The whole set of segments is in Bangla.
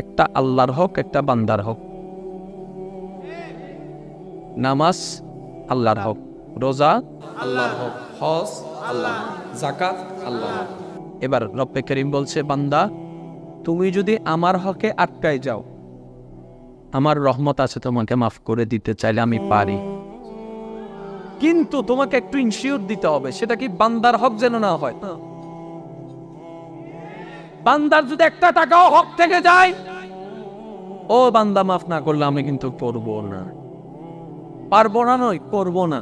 একটা আল্লাহর হক, একটা বান্দার হক। নামাজ আল্লাহর হক, রোজা আল্লাহর হক, হজ আল্লাহ জাকাত আল্লাহ এবার রব্বে করিম বলছে, বান্দা, তুমি যদি আমার হকে আটকায় যাও, আমার রহমত আছে তোমাকে মাফ করে দিতে চাইলে আমি পারি। কিন্তু তোমাকে একটু ইনশিওর দিতে হবে, সেটা কি বান্দার হক যেন না হয়? বান্দার যদি একটা টাকাও হক থেকে যায়, ও বান্দা মাফ না করলে আমি কিন্তু করব না। পারব না নয়, করব না।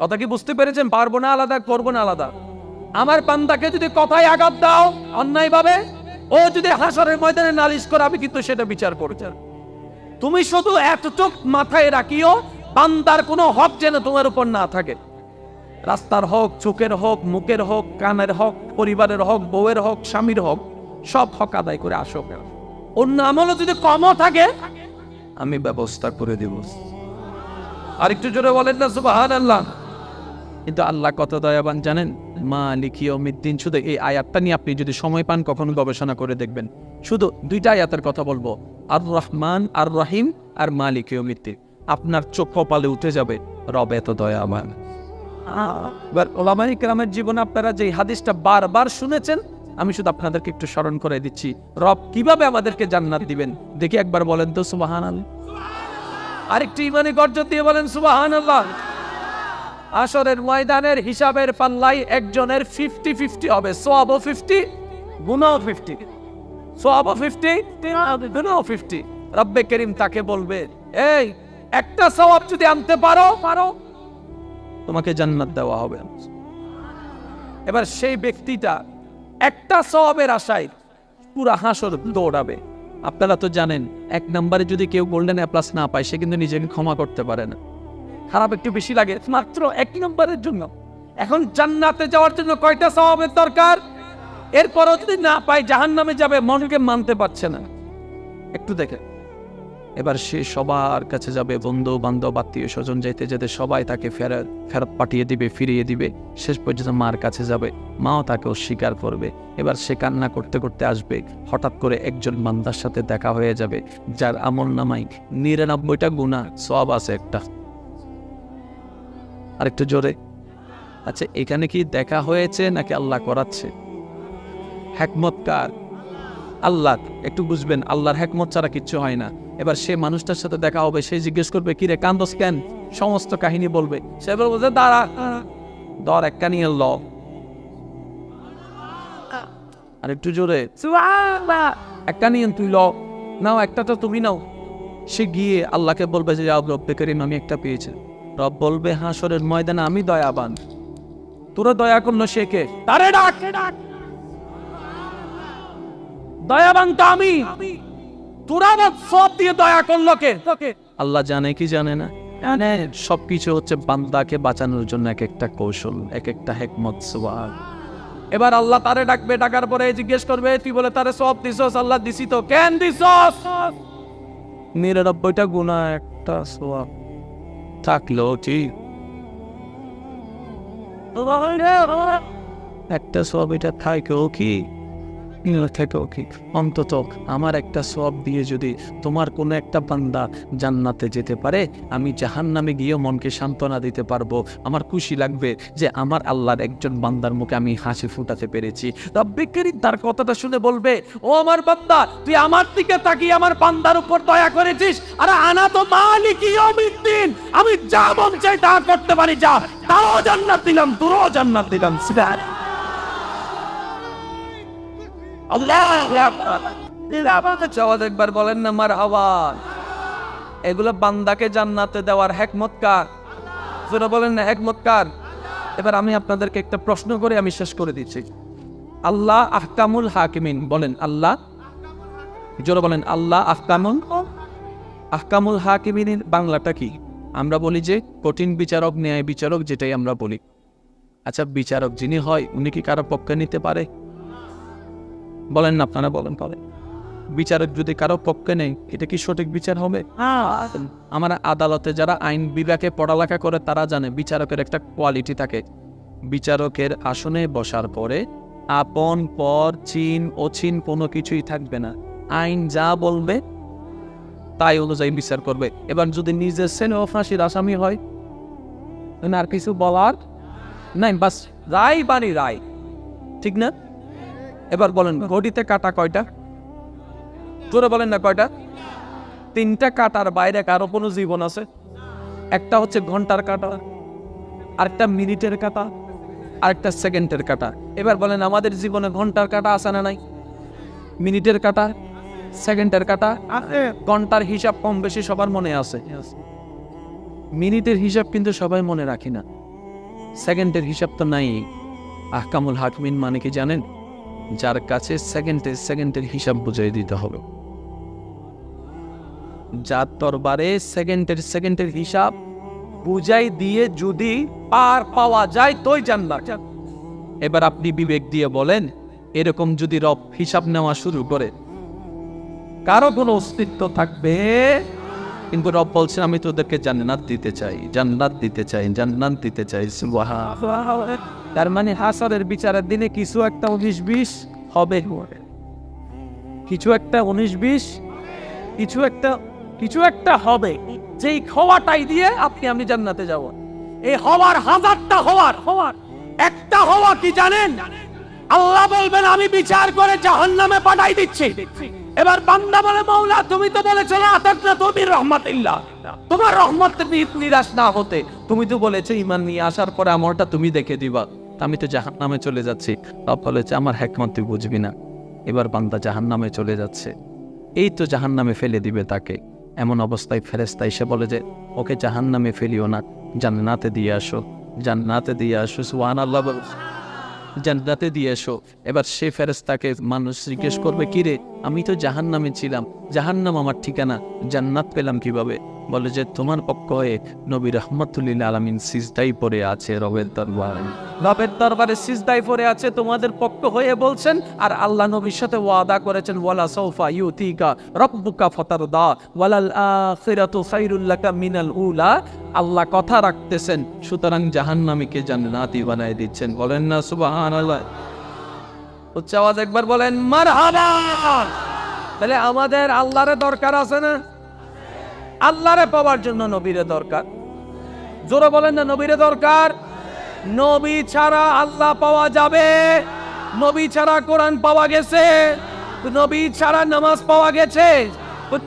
কথা কি বুঝতে পেরেছেন? পারব না আলাদা, করব না আলাদা। আমার বান্দাকে যদি কথায় আঘাত দাও অন্যায় ভাবে ও যদি হাসরের ময়দানে নালিশ করে, আমি কিন্তু সেটা বিচার করছি তুমি শুধু এতটুক মাথায় রাখিও, বান্দার কোনো হক যেন তোমার উপর না থাকে। রাস্তার হোক, চোখের হোক, মুখের হোক, কানের হোক, পরিবারের হোক, বউয়ের হোক, স্বামীর হোক, সব হক আদায় করে আসো অন্য আমলও যদি কমও থাকে, আমি ব্যবস্থা করে দিব। আর একটু জোরে বলেন না সুবাহান আল্লাহ কিন্তু আল্লাহ কত দয়াবান জানেন? মা লিখিও মিদ্দিন শুধু এই আয়াতটা নিয়ে আপনি যদি সময় পান, কখনো গবেষণা করে দেখবেন। শুধু দুইটা আয়াতের কথা বলব আর রহমান আর রহিম আর মালিকীয় মিদ্দিন আপনার চোখ কপালে উঠে যাবে, রব এত দয়াবান। এবার ওলামাই গ্রামের জীবনে আপনারা যে হাদিসটা বারবার শুনেছেন, আমি শুধু আপনাদেরকে একটু স্মরণ করে দিচ্ছি। রব কীভাবে আমাদেরকে জান্নাত দিবেন? দেখি একবার বলেন তো সুবাহান আরেকটি ইমানি গর্জন দিয়ে বলেন সুবাহান আল্লাহ আসরের ময়দানের হিসাবের পাল্লাই একজনের ফিফটি ফিফটি হবে। সোয়াবো ফিফটি গুনাও ফিফটি সোয়াবো ফিফটি গুনাও ফিফটি রব্বে করিম তাকে বলবে, এই, একটা সওয়াব যদি আনতে পারো পারো। তোমাকে জান্নাত দেওয়া হবে। এবার সেই ব্যক্তিটা একটা সওয়াবের আশায় পুরা হাসর দৌড়াবে। আপনারা তো জানেন, এক নম্বরে যদি কেউ গোল্ডেন এ প্লাস না পায়, সে কিন্তু নিজেকে ক্ষমা করতে পারে না। খারাপ একটু বেশি লাগে, মাত্র এক নম্বরের জন্য। এখন জান্নাতে যাওয়ার জন্য কয়টা স্বভাবের দরকার? এরপরও যদি না পায় জাহান নামে যাবে, মনকে মানতে পারছে না। একটু দেখে এবার সে সবার কাছে যাবে, বন্ধু, বান্ধব, আত্মীয় স্বজন, যাইতে যেতে সবাই তাকে ফেরত ফেরত পাঠিয়ে দিবে, ফিরিয়ে দিবে। শেষ পর্যন্ত মার কাছে যাবে, মাও তাকে অস্বীকার করবে। এবার সে কান্না করতে করতে আসবে, হঠাৎ করে একজন বান্দার সাথে দেখা হয়ে যাবে, যার আমল নামাই নিরানব্বইটা গুণা সব আছে একটা। আরেকটু জোরে। আচ্ছা এখানে কি দেখা হয়েছে নাকি আল্লাহ করাচ্ছে? হ্যাকমত কার? আল্লাহ। একটু বুঝবেন, আল্লাহর হ্যাকমত ছাড়া কিচ্ছু হয় না। এবার সে মানুষটার সাথে দেখা হবে সে জিজ্ঞেস করবে কি রে কান্দস কেন? সমস্ত কাহিনী বলবে। সে বলবে দাঁড়া দর একটা নিয়ে ল। আর একটু জোরে একটা নিয়ে তুই ল। নাও একটা তো তুমি নাও। সে গিয়ে আল্লাহকে বলবে যে রব্বে করিম আমি একটা পেয়েছি। রব বলবে হাসরের ময়দানে আমি দয়াবান। তোরা দয়া করল সে কে? তারে ডাক ডাক। দয়াবান তো আমি। তোরা না সব দিয়ে দয়া করল কে? তোকে। আল্লাহ জানে কি জানে না? জানে। সবকিছু হচ্ছে বান্দাকে বাঁচানোর জন্য এক একটা কৌশল এক একটা হেকমত সোয়াগ এবার আল্লাহ তারে ডাকবে ডাকার পরে জিজ্ঞেস করবে তুই বলে তারে সব দিছস? আল্লাহ দিছি তো। কেন দিছস? নিরানব্বইটা গুণা একটা সোয়াব। থাকল ঠিক। একটা সব এটা থাকেও কি? অন্তত আমার একটা সব দিয়ে যদি তোমার কোনো একটা বান্দা জান্নাতে যেতে পারে, আমি জাহান নামে গিয়েও মনকে সান্ত্বনা দিতে পারব। আমার খুশি লাগবে যে আমার আল্লাহর একজন বান্দার মুখে আমি হাসি ফুটাতে পেরেছি। রব্বে করিম তার কথাটা শুনে বলবে, ও আমার বান্দা, তুই আমার দিকে তাকিয়ে আমার বান্দার উপর দয়া করেছিস? আরে আনা তো মালিক ইয়মিদ্দিন আমি যা মন চাই তা করতে পারি, যা। তাও জান্নাত দিলাম তোরও জান্নাত দিলাম আল্লাহ একবার বলেন না, মার আওয়াজ। এগুলো বান্দাকে জান্নাতে দেওয়ার হেকমত কার? যেটা বলেন না, হেকমত কার? এবার আমি আপনাদেরকে একটা প্রশ্ন করে আমি শেষ করে দিচ্ছি। আল্লাহ আহকামুল হাকিমিন বলেন, আল্লাহ? জোরে বলেন, আল্লাহ আহকামুল? আহকামুল হাকিমিনের বাংলাটা কি? আমরা বলি যে কঠিন বিচারক, ন্যায় বিচারক যেটাই আমরা বলি। আচ্ছা বিচারক যিনি হয়, উনি কি কারও পক্ষে নিতে পারে? বলেন না আপনারা বলেন পারে। বিচারক যদি কারও পক্ষে নেই এটা কি সঠিক বিচার হবে? আমার আদালতে যারা আইন বিভাগে পড়ালেখা করে তারা জানে বিচারকের একটা কোয়ালিটি থাকে। বিচারকের আসনে বসার পরে আপন পর চিন অচিন কোনো কিছুই থাকবে না। আইন যা বলবে তাই অনুযায়ী বিচার করবে। এবার যদি নিজের সেনেও ফাঁসির আসামি হয় আর কিছু বলার নাই বাস রায় বাড়ি রায়। ঠিক না? এবার বলেন ঘটিতে কাটা কয়টা? জোরে বলেন না কয়টা? তিনটা কাটার বাইরে কারও কোনো জীবন আছে? একটা হচ্ছে ঘণ্টার কাটা আরেকটা মিনিটের কাটা আরেকটা সেকেন্ডের কাটা। এবার বলেন আমাদের জীবনে ঘণ্টার কাটা আছে না নাই? মিনিটের কাটা সেকেন্ডের কাটা ঘণ্টার হিসাব কম বেশি সবার মনে আছে। মিনিটের হিসাব কিন্তু সবাই মনে রাখি না। সেকেন্ডের হিসাব তো নাই। আহকামুল হাকমিন মানে কি জানেন? যার কাছে সেকেন্ডের সেকেন্ডের হিসাব বুঝিয়ে দিতে হবে। যার দরবারে সেকেন্ডের সেকেন্ডের হিসাব বুঝাই দিয়ে যদি পার পাওয়া যায় তোই জান্নাত। এবার আপনি বিবেক দিয়ে বলেন, এরকম যদি রব হিসাব নেওয়া শুরু করে, কারও কোনো অস্তিত্ব থাকবে? কিন্তু রব বলছেন, আমি তোদেরকে জান্নাত দিতে চাই, জান্নাত দিতে চাই, জান্নাত দিতে চাই। তার মানে হাসারের বিচারের দিনে কিছু একটা উনিশ বিশ হবে। কিছু একটা উনিশ বিশ, কিছু একটা কিছু একটা হবে। যেই হওয়াটাই দিয়ে আপনি, আমি জান্নাতে যাব। এই হওয়ার হাজারটা হওয়ার হওয়ার, একটা হওয়া কি জানেন? আল্লাহ বলবেন, আমি বিচার করে জাহান্নামে পাঠাই দিচ্ছি। এবার বান্দা বলে, মৌলা, তুমি তো বলেছ না তুমি তোমার রহমত নিরাশ না হতে তুমি তো বলেছ ইমান নিয়ে আসার পরে আমলটা তুমি দেখে দিবা। আমি তো জাহান্নামে চলে যাচ্ছি। রব বলেছে আমার হ্যাকমত তুই বুঝবি না। এবার বান্দা জাহান্নামে চলে যাচ্ছে। এই তো জাহান্নামে ফেলে দিবে তাকে। এমন অবস্থায় ফেরেস্তা এসে বলে যে, ওকে জাহান্নামে ফেলিও না। জান্নাতে দিয়ে আসো। জান্নাতে দিয়ে আসো সুহান আল্লাহ জান্নাতে দিয়ে এসো। এবার সে ফেরেস্তাকে মানুষ জিজ্ঞেস করবে, কি রে আমি তো জাহান্নামে ছিলাম। জাহান্নাম আমার ঠিকানা। জান্নাত পেলাম কীভাবে? বলে যে, তোমার পক্ষ হয়ে নবী রহমতুল্লিল আলমিন সিজদাই পড়ে আছে রবের দরবারে। রবের দরবারে সিজদাই পড়ে আছে তোমাদের পক্ষ হয়ে বলছেন, আর আল্লাহ নবীর সাথে ওয়াদা করেছেন, ওয়ালা সৌফা ইউতিকা রব্বুকা ফতারদা, ওয়ালাল আখিরাতু খায়রুল লাকা মিনাল উলা। আল্লাহ কথা রাখতেছেন, সুতরাং জাহান্নামীকে জান্নাতি বানায় দিচ্ছেন। বলেন না, সুবহানাল্লাহ। উচ্চ আওয়াজ একবার বলেন, মারহাবা! তাহলে আমাদের আল্লাহরে দরকার আছে না? আল্লাহরে পাওয়ার জন্য নবীরে দরকার। জোরে বলেন না, নবীরে দরকার? নবী ছাড়া আল্লাহ পাওয়া যাবে। নবী ছাড়া কোরআন পাওয়া গেছে। নবী ছাড়া নামাজ পাওয়া গেছে।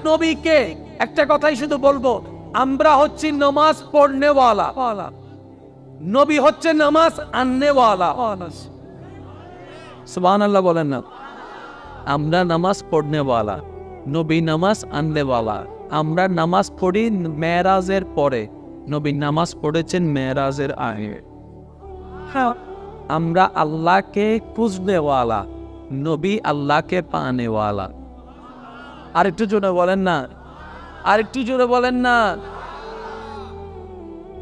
নবীকে একটা কথাই শুধু বলব, আমরা হচ্ছি নামাজ পড়নেওয়ালা। নবী হচ্ছে নামাজ আননেওয়ালা। সুবহান আল্লাহ বলেন না। আমরা নামাজ পড়নেওয়ালা নবী নামাজ আননেওয়ালা আমরা নামাজ পড়ি মেরাজের পরে নবী নামাজ পড়েছেন মেরাজের আগে। আমরা আল্লাহকে খুঁজনেওয়ালা নবী আল্লাহকে পানেওয়ালা আরেকটু জোরে বলেন না আরেকটু জোরে বলেন না।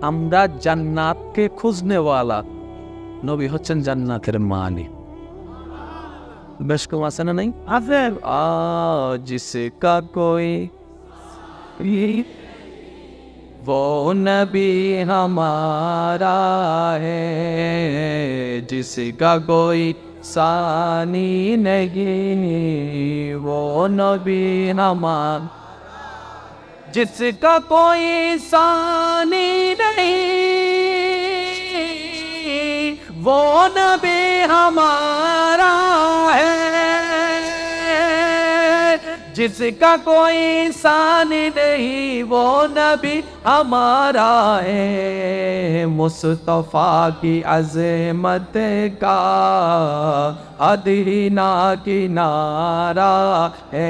আমরা জান্নাতকে খুঁজনেওয়ালা নবী হচ্ছেন জান্নাতের মালিক। Bashko Asana नहीं Afer जिसका कोई वो नबी हमारा है जिसका कोई सानी नहीं वो नबी हमार जिसका कोई सानी नहीं वो नबी हमारा है, जिसका कोई सान नहीं, वो नबी हमारा है। मुस्तफ़ा की अजमत का अदीना किनारा है,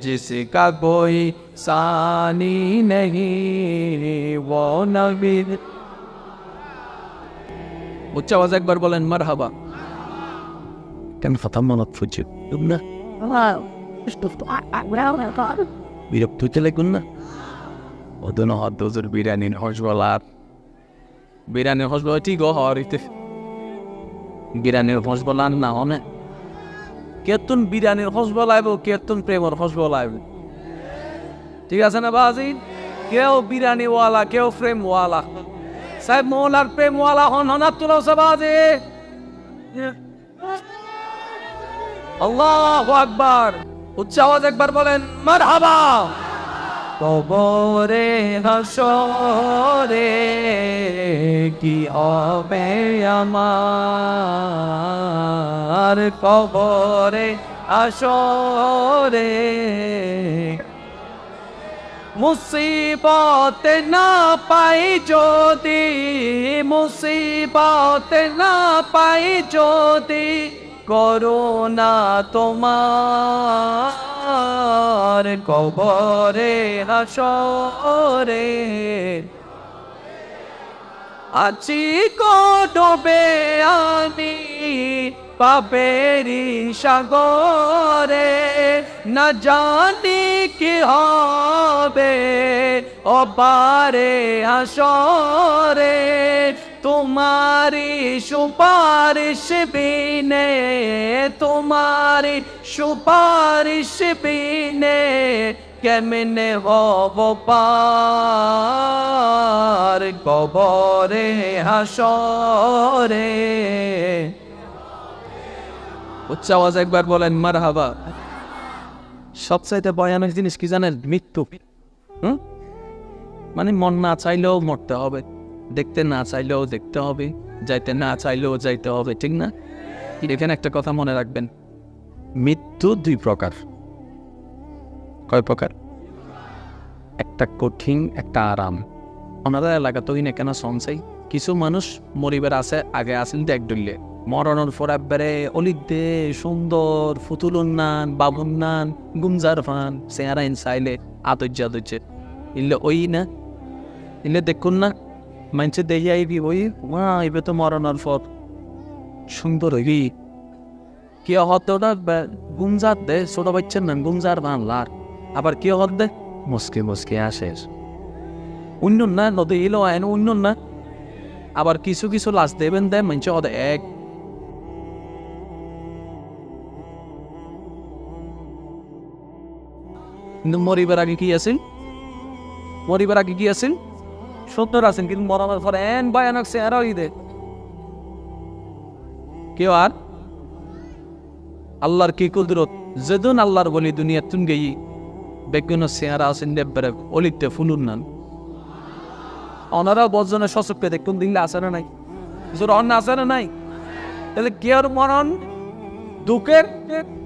जिसका कोई सानी नहीं, वो नबी উচ্চ আওয়াজ একবার বলেন মার হাবা কেন কথা মনত ফুটছে না। বিরক্ত হচ্ছে লাগুন না। ওদন হদ্দজুর বিরিয়ানির হসবলার বিরিয়ানির হসবলা ঠিক হরিতে হসবলার না হনে। কেতন বিরিয়ানির হসবলাইব কেতন প্রেমর হসবলাইব ঠিক আছে না বাজি কেউ বিরিয়ানিওয়ালা কেউ প্রেমওয়ালা। সাহেব মৌলার প্রেমওয়ালা হন হনাত তুলো সবাজে। আল্লাহ আকবার। উচ্চ আওয়াজ একবার বলেন মার হাবা কবরে হাসরে কি হবে আমার? কবরে আসরে মুসিবত না পাই যদি, মুসিবত না পাই যদি করোনা তোমার কবরে, হাসরে আছি ডোবে আমি পাপেরি সাগরে না জানি কি হবে, অপারে আসরে তোমারি সুপারিশ বিনে, তোমারি সুপারিশ বিনে কেমনে হব পার কবরে হাসরে? উচ্চ আওয়াজ একবার বলেন মার হাবা সবচাইতে ভয়ানক জিনিস কি জানেন? মৃত্যু। হুম? মানে মন না চাইলেও মরতে হবে। দেখতে না চাইলেও দেখতে হবে। যাইতে না চাইলেও যাইতে হবে, ঠিক না? এখানে একটা কথা মনে রাখবেন। মৃত্যু দুই প্রকার। কয় প্রকার? একটা কঠিন, একটা আরাম। ওনারা এলাকা তো কেন সঞ্চাই কিছু মানুষ মরিবার আছে, আগে আসেন দেখ ডুললে মরণের পর একবারে অলিদে সুন্দর ফুতুল উন্নান বাবুন্নান গুমজার ফান, চেহারা ইন চাইলে আতজ্জা আতজ্জে ইলে ওই না ইলে দেখুন না মানুষে দেখি আইবি ওই মা এবে তো মরণের পর সুন্দর হইবি। কে হতো না গুমজার দে, ছোট বাচ্চার নাম গুমজার ভান লার। আবার কে হত দে? মুসকে মুসকে আসে। অন্য না, নদী এলো আইন অন্য না। আবার কিছু কিছু লাশ দেবেন দেয় মানুষ হতে এক। কিন্তু মরিবার আগে কি আছিল? মরিবার আগে কি আছিল? সুন্দর আছেন কিন্তু মরানোর পরে এন ভয়ানক চেহারা হই দে কেউ আর? আল্লাহর কি কুদরত? যেদিন আল্লাহর বলি দুনিয়া তুন গেই বেগুন চেহারা আছেন দেবরে অলিতে ফুলুন নান। ওনারাও বজনে সচককে দেখুন দিলে আছে না নাই? অন্য আছে না নাই, তাহলে কেয়ার মরণ? দুঃখের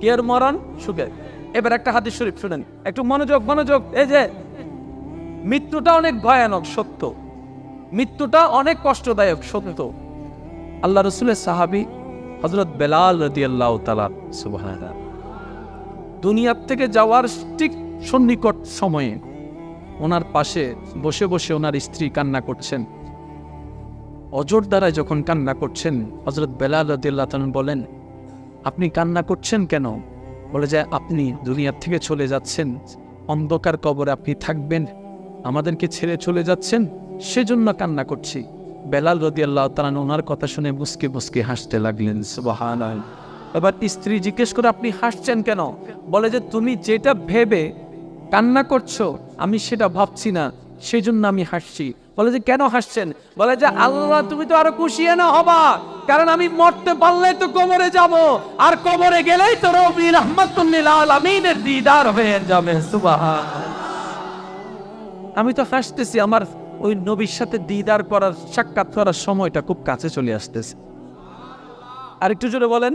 কেয়ার মরণ? সুখের। এবার একটা হাদিস শরীফ শুনেন। একটু মনোযোগ মনোযোগ, এই যে, মৃত্যুটা অনেক ভয়ানক, সত্য। মৃত্যুটা অনেক কষ্টদায়ক, সত্য। আল্লাহ রসুলের সাহাবি হজরত বেলাল রদি আল্লাহ দুনিয়ার থেকে যাওয়ার ঠিক সন্নিকট সময়ে ওনার পাশে বসে বসে ওনার স্ত্রী কান্না করছেন। অজর দ্বারায় যখন কান্না করছেন হজরত বেলাল রদিল্লাহ বলেন, আপনি কান্না করছেন কেন? বলে যে, আপনি দুনিয়ার থেকে চলে যাচ্ছেন। অন্ধকার কবরে আপনি থাকবেন। আমাদেরকে ছেড়ে চলে যাচ্ছেন। সেজন্য কান্না করছি। বেলাল রদি আল্লাহ তালান ওনার কথা শুনে মুসকে মুসকে হাসতে লাগলেন। এবার স্ত্রী জিজ্ঞেস করে, আপনি হাসছেন কেন? বলে যে, তুমি যেটা ভেবে কান্না করছ আমি সেটা ভাবছি না সেই জন্য আমি হাসছি। বলে যে, কেন হাসছেন? বলে যে, আল্লাহ, তুমি তো আরও খুশি না হবা। কারণ আমি মরতে পারলে তো কবরে যাব, আর কবরে গেলেই তো রবি রহমতুল্লিল দিদার হয়ে যাবে আমি তো হাসতেছি, আমার ওই নবীর সাথে দিদার করার, সাক্ষাৎ করার সময়টা খুব কাছে চলে আসতেছে। আর একটু জোরে বলেন